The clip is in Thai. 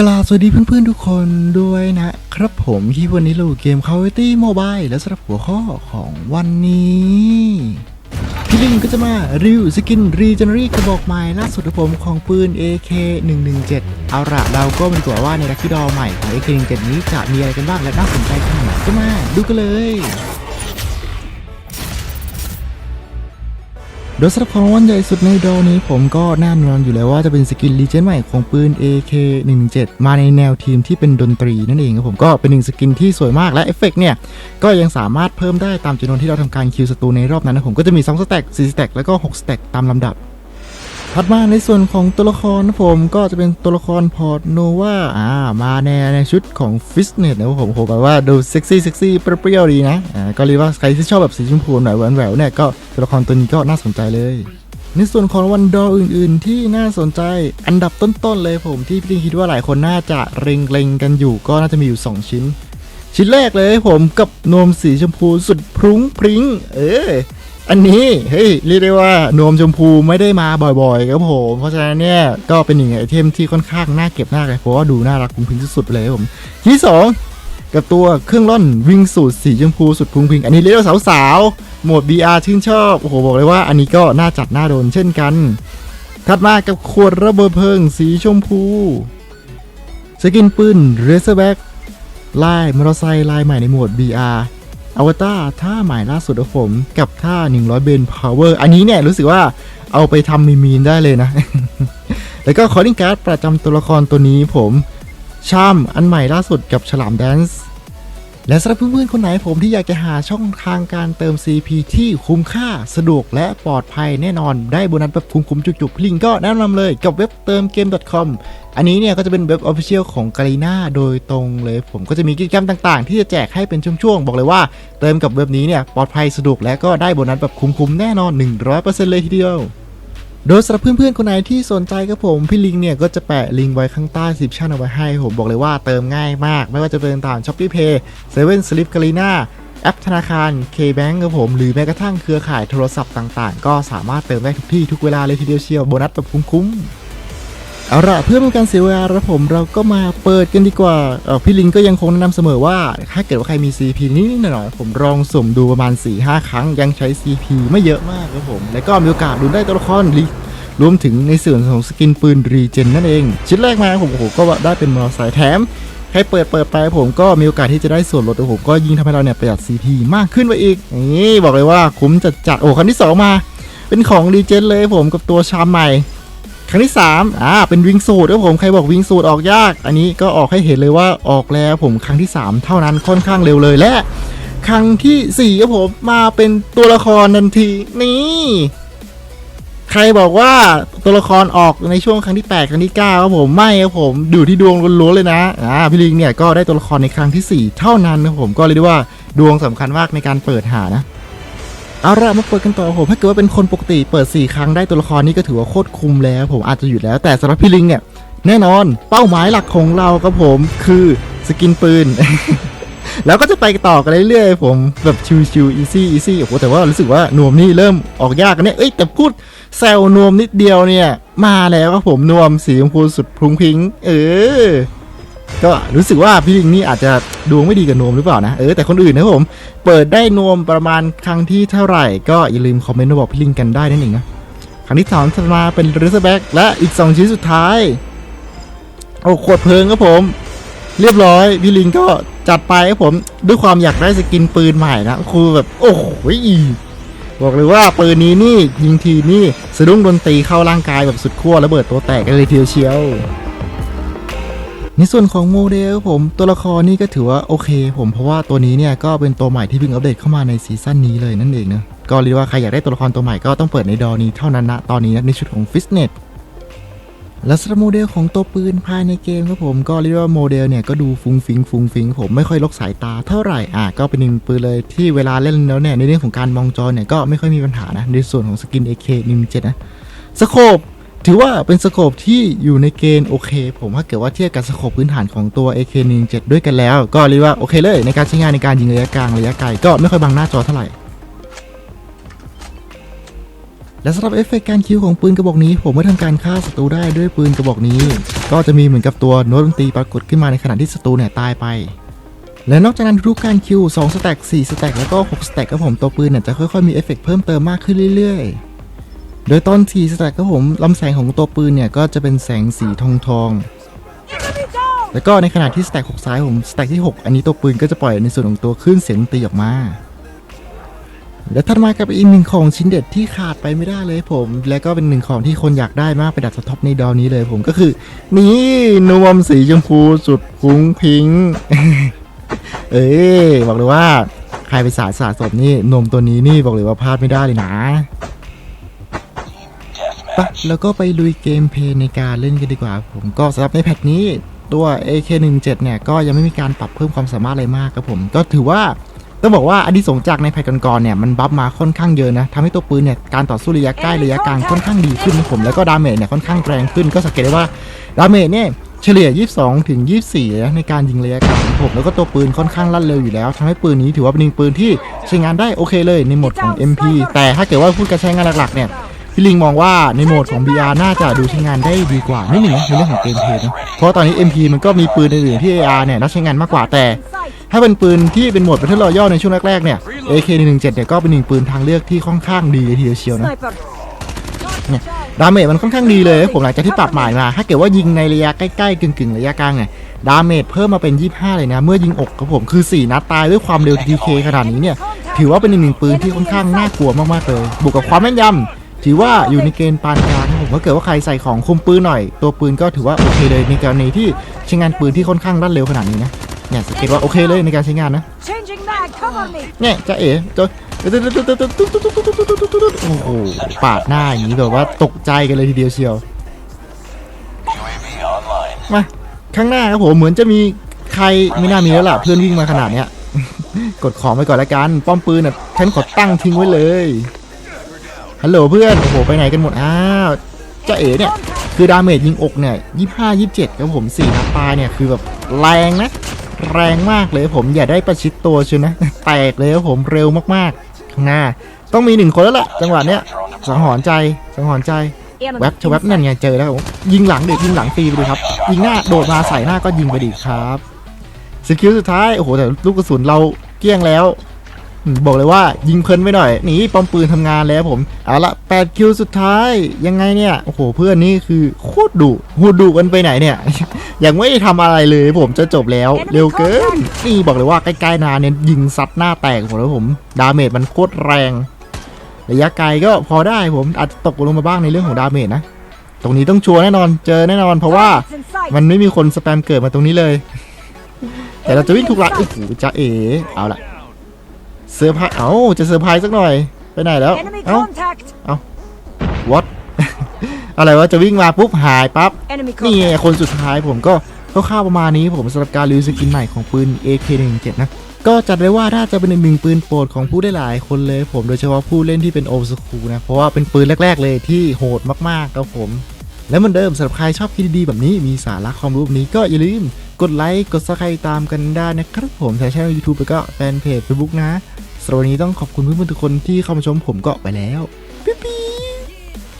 กราบสวัสดีเพื่อนๆทุกคนด้วยนะครับผมที่วันนี้เราเกม Call of Duty Mobile และสำหรับหัวข้อของวันนี้พี่ลิงก็จะมารีวิวสกินรีเจนรีกระบอกใหม่ล่าสุดของผมของปืน AK 117เอาละเราก็มาดูวว่าในลัคกี้ดอใหม่ของ AK 117นี้จะมีอะไรกันบ้างและน่าสนใจขนาดไหนก็มาดูกันเลย โดยสำหรับของรางวัลใหญ่สุดในดอนี้ผมก็แน่นอนอยู่แล้วว่าจะเป็นสกินลีเจนใหม่ของปืน AK 117 มาในแนวทีมที่เป็นดนตรีนั่นเองครับผมก็เป็นหนึ่งสกินที่สวยมากและเอฟเฟกต์เนี่ย ก็ยังสามารถเพิ่มได้ตามจำนวนที่เราทำการคิวศัตรูในรอบนั้นนะผมก็จะมี2สแต็ก4สแต็กแล้วก็6สแต็กตามลำดับ ถัดมาในส่วนของตัวละครนะผมก็จะเป็นตัวละครพอร์ตโนวาอ่ามาในในชุดของฟิสเนตนะผมโหแบบว่าดูเซ็กซี่เซ็กซี่เปรี้ยวๆดีนะอ่าก็เรียกว่าใครที่ชอบแบบสีชมพูหน่อยแหววๆเนี่ยก็ตัวละครตัวนี้ก็น่าสนใจเลยในส่วนของวันดออื่นๆ ที่น่าสนใจอันดับต้นๆเลยผมที่พี่คิดว่าหลายคนน่าจะเล็งๆกันอยู่ก็น่าจะมีอยู่ 2 ชิ้น ชิ้นแรกเลยผมกับนมสีชมพูสุดพรุ้งพริ้ง เออ อันนี้เฮ้ยเรียกได้ว่านวมชมพูไม่ได้มาบ่อยๆครับผมเพราะฉะนั้นเนี่ยก็เป็นหนึ่งไอเทมที่ค่อนข้างน่าเก็บมากเลยเพราะว่าดูน่ารักพรุ้งพิ้งสุดๆเลยครับผมชิ้นที่สองกับตัวเครื่องร่อนวิ่งสูตรสีชมพูสุดพุงพิ้งอันนี้เรียกว่าสาวๆโหมด BR ชื่นชอบโอ้โหบอกเลยว่าอันนี้ก็น่าจัดน่าโดนเช่นกันถัดมากับขวดระเบิดเพลิงสีชมพู สกินปืนเรเซอร์แบ็กลายมอเตอร์ไซค์ลายใหม่ในโหมด BR อวตารท่าใหม่ล่าสุดของผม กับท่า 100 เบนพาวเวอร์อันนี้เนี่ยรู้สึกว่าเอาไปทำมีมีนได้เลยนะ แล้วก็คอร์ดิ้งการ์ดประจำตัวละครตัวนี้ผมชามอันใหม่ล่าสุดกับฉลามแดนซ์ และสำหรับเพื่อนๆคนไหนผมที่อยากจะหาช่องทางการเติม CP ที่คุ้มค่าสะดวกและปลอดภัยแน่นอนได้โบนัสแบบคุ้มๆจุกๆพี่ลิงก็แนะนำเลยกับเว็บเติมเกม .com อันนี้เนี่ยก็จะเป็นเว็บออฟฟิเชียลของกาลีนาโดยตรงเลย ผมก็จะมีกิจกรรมต่างๆ ที่จะแจกให้เป็นช่วงๆ บอกเลยว่าเติมกับเว็บนี้เนี่ยปลอดภัยสะดวกและก็ได้โบนัสแบบคุ้มๆแน่นอน 100%เลยทีเดียว โดยสำหรับเพื่อนๆคนไหนที่สนใจครับผมพี่ลิงเนี่ยก็จะแปะลิงก์ไว้ข้างใต้สิบชั่นเอาไว้ให้ผมบอกเลยว่าเติมง่ายมาก ไม่ว่าจะเป็นตาม s h o p e e Pay 7 Slip g a l i n a แอปธนาคาร K-Bank ครับผมหรือแม้กระทั่งเครือข่ายโทรศัพท์ต่างๆ ก็สามารถเติมได้ทุกที่ทุกเวลาเลยทีเดียวเชียวโบนัสแบบคุ้มๆ เอาละเพื่อไม่เป็นการเสียเวลาแล้วผมเราก็มาเปิดกันดีกว่าเออพี่ลิงก็ยังคงแนะนำเสมอว่า ถ้าเกิดว่าใครมี CP นิดๆหน่อยๆผมลองสุ่มดูประมาณ 4-5 ครั้งยังใช้ CP ไม่เยอะมากครับผม แล้วก็มีโอกาสดูได้ตัวละครลิรวมถึงในส่วนของสกินปืนรีเจนนั่นเอง ชิ้นแรกมาผมโอ้โหก็ได้เป็นมอเตอร์ไซค์แถมใครเปิดเปิดไปผมก็มีโอกาสที่จะได้ส่วนลดโอ้โหก็ยิ่งทำให้เราเนี่ยประหยัด CP มากขึ้นไปอีกนี่บอกเลยว่าคุ้มจัดจัดโอ้ครั้งที่ 2 มา เป็นของรีเจนเลยผมกับตัวชามใหม่ ครั้งที่3อ่าเป็นวิงสูตรครับผมใครบอกวิงสูตรออกยาก อันนี้ก็ออกให้เห็นเลยว่าออกแล้วผมครั้งที่ 3 เท่านั้นค่อนข้างเร็วเลยและ ครั้งที่4ครับผมมาเป็นตัวละครทันทีนี่ใครบอกว่าตัวละครออกในช่วงครั้งที่ 8 ครั้งที่ 9ครับผมไม่ครับผมดูที่ดวงล้วนๆเลยนะอ่าพี่ลิงเนี่ยก็ได้ตัวละครในครั้งทีสี่4 เท่านั้นนะครับผมก็เรียได้ว่าดวงสำคัญมากในการเปิดหานะ เอาละมาเปิดกันต่อผมถ้าเกิดว่าเป็นคนปกติเปิด 4 ครั้งได้ตัวละครนี้ก็ถือว่าโคตรคุ้มแล้ว ผมอาจจะหยุดแล้วแต่สำหรับพี่ลิงเนี่ยแน่นอนเป้าหมายหลักของเราครับผมคือสกินปืน แล้วก็จะไปต่อกันเรื่อยๆ ผมแบบชิวๆ easy easy โอ้โหแต่ว่ารู้สึกว่านวมนี่เริ่มออกยากกันเนี่ยเอ้ยแต่พูดแซวนวมนิดเดียวเนี่ย มาแล้วครับผมนวมสีชมพูสุดพรุ้งพิง เออ ก็รู้สึกว่าพี่ลิงนี่อาจจะดวงไม่ดีกับนวมหรือเปล่านะ เออแต่คนอื่นนะครับผม เปิดได้นวมประมาณครั้งที่เท่าไหร่ ก็อย่าลืมคอมเมนต์มาบอกพี่ลิงกันได้นั่นเองนะ ครั้งที่สองมาเป็นริสแบ็กและอีก 2 ชิ้นสุดท้าย โอ้ขวดเพลิงครับผม เรียบร้อย พี่ลิงก็จัดไปครับผมด้วยความอยากได้สกินปืนใหม่นะคือแบบโอ้โหบอกเลยว่าปืนนี้นี่ยิงทีนี่สะดุ้งดนตรีเข้าร่างกายแบบสุดขั้วระเบิดตัวแตกกันเลยเดียวเชียว ในส่วนของโมเดลผมตัวละครนี่ก็ถือว่าโอเค ผมเพราะว่าตัวนี้เนี่ยก็เป็นตัวใหม่ที่เพิ่งอัปเดตเข้ามาในซีซั่นนี้เลยนั่นเองนะก็เรียกว่าใครอยากได้ตัวละครตัวใหม่ก็ต้องเปิดในดอนี้เท่านั้นนะตอนนี้นะในชุดของฟิสเนตและสำหรับโมเดลของตัวปืนภายในเกมครับผมก็เรียกว่าโมเดลเนี่ยก็ดูฟุ้งฟิงฟุ้งฟิงผมไม่ค่อยลกสายตาเท่าไหร่อะก็เป็นหนึ่งปืนเลยที่เวลาเล่นแล้วเนี่ยในเรื่องของการมองจอเนี่ยก็ไม่ค่อยมีปัญหานะในส่วนของสกิน AK 1 7นะสโคป ถือว่าเป็นสโคปที่อยู่ในเกณฑ์โอเค ผมถ้าเกิดว่าเทียบกับสโคปพื้นฐานของตัว AK17 ด้วยกันแล้ว ก็เรียกว่าโอเคเลยในการใช้งานในการยิงระยะกลางระยะไกลก็ไม่ค่อยบังหน้าจอเท่าไหร่และสำหรับเอฟเฟกต์การคิวของปืนกระบอกนี้ ผมเมื่อทำการฆ่าศัตรูได้ด้วยปืนกระบอกนี้ ก็จะมีเหมือนกับตัวโน้ตดนตรีปรากฏขึ้นมาในขณะที่ศัตรูเนี่ยตายไป และนอกจากนั้นทุกการคิว2สแต็ก4สแต็กแล้วก็6สแต็กครับผมตัวปืนเนี่ยจะค่อยๆมีเอฟเฟกต์เพิ่มเติมมากขึ้นเรื่อยๆ โดยตอน4สแต็กครับผมลำแสงของตัวปืนเนี่ยก็จะเป็นแสงสีทองทอง แล้วก็ในขณะที่สแต็ก6ซ้ายผมสแต็กที่ 6 อันนี้ตัวปืนก็จะปล่อยในส่วนของตัวคลื่นเสียงตีออกมา และถัดมากับอีกหนึ่งของชิ้นเด็ดที่ขาดไปไม่ได้เลยผม และก็เป็นหนึ่งของที่คนอยากได้มากไปดับสท็อปในดอนี้เลยผมก็คือ นี่นวมสีชมพูสุดพุ้งพิงเอ้ยบอกเลยว่าใครไปสายสะสมนี่นมตัวนี้นี่บอกเลยว่าพลาดไม่ได้เลยนะ ปะแล้วก็ไปลุยเกมเพย์ในการเล่นกันดีกว่า ผมก็สำหรับในแพทนี้ตัว AK17 เนี่ยก็ยังไม่มีการปรับเพิ่มความสามารถอะไรมากครับผม ก็ถือว่าต้องบอกว่าอดีสงจากในแพทก่อนๆเนี่ยมันบัฟมาค่อนข้างเยอะนะทำให้ตัวปืนเนี่ยการต่อสู้ระยะใกล้ระยะกลางค่อนข้างดีขึ้นนะผมแล้วก็ดาเมจเนี่ยค่อนข้างแรงขึ้น ก็สังเกตได้ว่าดาเมจเนี่ยเฉลี่ย 22 ถึง 24 ในการยิงระยะกลางผมแล้วก็ตัวปืนค่อนข้างลั่นเร็วอยู่แล้วทำให้ปืนนี้ถือว่าเป็นปืนที่ใช้งานได้โอเคเลยในหมดของ MP แต่ถ้าเกิดว่าพูดการใช้งานหลักๆเนี่ย พี่ลิงมองว่าในโหมดของ BR น่าจะดูใช้งานได้ดีกว่านิดหนึ่งนะในเรื่องของเกมเพลย์นะเพราะตอนนี้ MP มันก็มีปืนอื่นๆที่ AR เนี่ยน่าใช้งานมากกว่าแต่ ถ้าเป็นปืนที่เป็นโหมด Battle Royale ในช่วงแรกๆเนี่ย AK117 เนี่ยก็เป็นหนึ่งปืนทางเลือกที่ค่อนข้างดีเลยทีเดียวเชียวนะ Sniper. ดาเมจมันค่อนข้างดีเลยผมหลังจากที่ปรับใหม่มา ถ้าเกิดว่ายิงในระยะใกล้ๆกึ่งๆระยะกลางเนี่ยดาเมจเพิ่มมาเป็น 25 เลยนะ เมื่อยิงอกครับผมคือ 4 นัดตายด้วยความเร็ว TK ขนาดนี้เนี่ย ถือว่าเป็นอีกหนึ่งปืนที่ค่อนข้างน่ากลัวมากๆเลยบวกกับความแม่นยำ ถือว่าอยู่ในเกณฑ์ปานกลางผมถ้าเกิดว่าใครใส่ของคุมปืนหน่อย ตัวปืนก็ถือว่าโอเคเลยในกรณีที่ใช้งานปืนที่ค่อนข้างรัดเร็วขนาดนี้นะเนี่ยสังเกตว่าโอเคเลยในการใช้งานนะเนี่ยจะเอ๋จะโอ้โหปาดหน้าอย่างนี้แบบว่าตกใจกันเลยทีเดียวเชียวมาข้างหน้าครับผมเหมือนจะมีใครไม่น่ามีแล้วล่ะเพื่อนวิ่งมาขนาดเนี้ยกดของไปก่อนละกันป้อมปืนอะฉันขอตั้งทิ้งไว้เลย ฮัลโหลเพื่อนโอ้โหไปไหนกันหมดอ้าวจะเอ๋เนี่ยคือดาเมจยิงอกเนี่ยยี่ห้ายี่เจ็ดครับผมสี่นัดตายเนี่ยคือแบบแรงนะ แรงมากเลยผมอย่าได้ประชิดตัวชียวนะ แตกเลยครับผมเร็วมากๆข้างหน้า ต้องมีหนึ่งคนแล้วล่ะจังหวะเนี้ยสังหรณ์ใจสังหรณ์ใจแว็บชะแว็บนั่นไงเจอแล้วผมยิงหลังเด็กยิงหลังฟรีไปเลยครับ ยิงหน้าโดดมาใส่หน้าก็ยิงไปดีครับสกิลสุดท้ายโอ้โหแต่ลูกกระสุนเราเกี้ยงแล้ว บอกเลยว่ายิงเพลินไปหน่อยหนีปอมปืนทำงานแล้วผมเอาละ8คิวสุดท้ายยังไงเนี่ยโอ้โหเพื่อนนี่คือโคตรดุโหดดุกันไปไหนเนี่ยยังไม่ได้ทำอะไรเลยผมจะจบแล้วเร็วเกินนี่บอกเลยว่าใกล้ๆนาเนี่ยยิงซัดหน้าแตกหมดแล้วผม ดาเมจมันโคตรแรงระยะไกลก็พอได้ผมอาจจะตกลงมาบ้างในเรื่องของดาเมจนะตรงนี้ต้องชัวร์แน่นอนเจอแน่นอน เพราะว่า Targets in sight. มันไม่มีคนสแปมเกิดมาตรงนี้เลย แต่เราจะวิ่งทุกลัดโอ้โหจะเอเอาละ เซอร์ไพรส์เอ้าจะเซอร์ไพรส์สักหน่อย ไปไหนแล้ว Enemy เอ้า contact. what อะไรวะจะวิ่งมาปุ๊บหายปั๊บ Enemy นี่ไง contact. คนสุดท้ายผมก็คร่าวๆประมาณนี้ผมสำหรับการรีวิวสกินใหม่ของปืน AK17 นะ ก็จัดไว้ว่าถ้าจะเป็นอีกหนึ่งปืนโปรดของผู้ได้หลายคนเลยผมโดยเฉพาะผู้เล่นที่เป็นโอ s สคูนะ เพราะว่าเป็นปืนแรก ๆ เลยที่โหดมากๆครับผม และเหมือนเดิมสำหรับใครชอบคลิปดีๆแบบนี้มีสาระความรู้แบบนี้ก็อย่าลืม กดไลค์กดซับสไครต์ตามกันได้นะครับผมทางช่องยูทูบแล้วก็แฟนเพจเฟซบุ๊กนะสำหรับวันนี้ต้องขอบคุณเพื่อนๆทุกคนที่เข้ามาชมผมก็ไปแล้ว